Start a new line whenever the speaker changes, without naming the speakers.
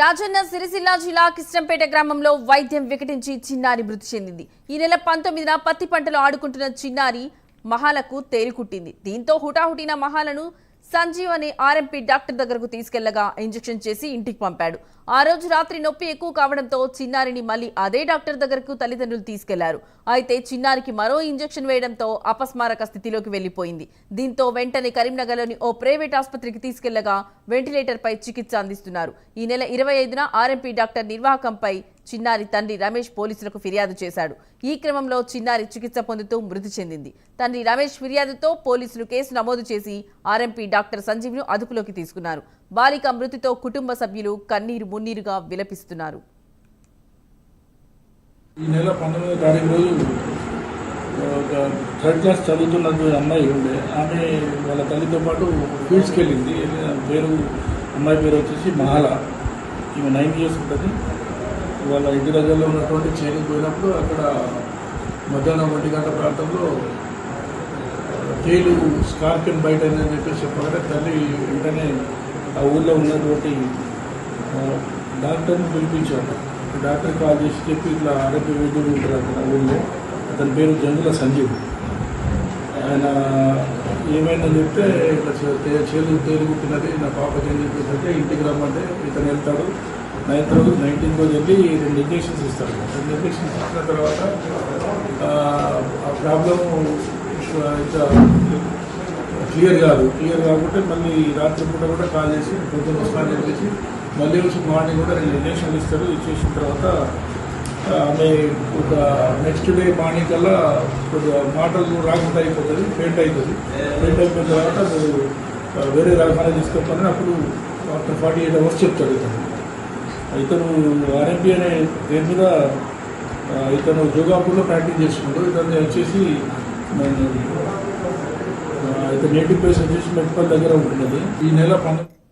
రాజన్న సిరిసిల్ల జిల్లా కిష్టంపేట గ్రామంలో వైద్యం వికటించి చిన్నారి మృతి చెందింది. ఈ నెల పంతొమ్మిదిన పత్తి పంటలు ఆడుకుంటున్న చిన్నారి మహాలకు తేలికుట్టింది దీంతో హుటాహుటిన మహాలను సంజీవ్ అనే ఆర్ఎంపీ డాక్టర్ దగ్గరకు తీసుకెళ్ళగా ఇంజెక్షన్ చేసి ఇంటికి పంపాడు. ఆ రోజు రాత్రి నొప్పి ఎక్కువ కావడంతో చిన్నారిని మళ్ళీ అదే డాక్టర్ దగ్గరకు తల్లిదండ్రులు తీసుకెళ్ళారు. అయితే చిన్నారికి మరో ఇంజెక్షన్ వేయడంతో అపస్మారక స్థితిలోకి వెళ్ళిపోయింది దీంతో వెంటనే కరీంనగర్లోని ఓ ప్రైవేట్ ఆసుపత్రికి తీసుకెళ్ళగా వెంటిలేటర్పై చికిత్స అందిస్తున్నారు. ఈ నెల ఇరవై ఐదున ఆర్ఎంపీ డాక్టర్ నిర్వాహకంపై చిన్నారి తండ్రి రమేష్ పోలీసులకు ఫిర్యాదు చేశాడు. ఈ క్రమంలో చిన్నారి చికిత్స పొందుతూ మృతి చెందింది. తండ్రి రమేష్ ఫిర్యాదుతో పోలీసులు కేసు నమోదు చేసి ఆర్ఎంపీ డాక్టర్ సంజీవ్ను అదుపులోకి తీసుకున్నారు. బాలిక మృతితో కుటుంబ సభ్యులు కన్నీరు మున్నీరుగా విలపిస్తున్నారు.
ఈ నెల పంతొమ్మిదో తారీఖు రోజు ఒక థర్డ్ క్లాస్ చదువుతున్న అమ్మాయి ఉండే. ఆమె వాళ్ళ తల్లితో పాటు ఫీల్డ్స్కి వెళ్ళింది. పేరు అమ్మాయి పేరు వచ్చేసి మహాల. ఈమె నైన్ ఇయర్స్ ఉంటుంది. వాళ్ళ ఇంటి దగ్గరలో ఉన్నటువంటి చేనికి పోయినప్పుడు అక్కడ మధ్యాహ్నం ఒంటి గంట ప్రాంతంలో తేలు స్కార్పియన్ బయట అని చెప్పేసి చెప్పగానే తల్లి వెంటనే ఆ ఊళ్ళో ఉన్నటువంటి డాక్టర్ని పిలిపించాడు డాక్టర్ కాల్ చేసి చెప్పి ఇట్లా ఆరోగ్య వైద్యుడు ఉంటారు అక్కడ ఊళ్ళో. అతని పేరు జంగుల సంజీవ్. ఆయన ఏమైందని చెప్తే ఇట్లా చే- తే- చేలు నా పాపకి ఏం చెప్పిందంటే ఇంటికి రమ్మంటే ఇతను వెళ్తాడు. నైన్త్ రోజు నైన్టీన్త్ రోజు వెళ్ళి రెండు ఇంజక్షన్స్ ఇస్తారు. రెండు ఇంజక్షన్స్ ఇచ్చిన తర్వాత ఆ, ప్రాబ్లము ఇంకా క్లియర్ కాదు. క్లియర్ కాకుంటే మళ్ళీ రాత్రి పూట కూడా కాల్ చేసి పొద్దున్న వస్తాను చెప్పేసి మళ్ళీ వచ్చి మార్నింగ్ కూడా రెండు ఇంజక్షన్లు ఇస్తారు. ఇచ్చేసిన తర్వాత ఆమె ఒక నెక్స్ట్ డే మార్నింగ్ కల్లా కొద్దిగా మాటలు రాకుండా అయిపోతుంది పెయింట్ అవుతుంది పెయింట్ అయిపోయిన తర్వాత మీరు వేరే రకాలు తీసుకోకపోతే అప్పుడు ఆఫ్టర్ ఫార్టీ ఎయిట్ అవర్స్ చెప్తాడు ఇతను. ఇతను ఆర్ఎంపీ అనే పేరు మీద ఇతను జోగాపూర్లో ప్రాక్టీస్ చేస్తున్నాడు. ఇతను వచ్చేసి ఇతను నేటివ్ ప్లేస్ వచ్చేసి మెట్పల్ దగ్గర ఉంటున్నది. ఈ నెల పంతొమ్మిది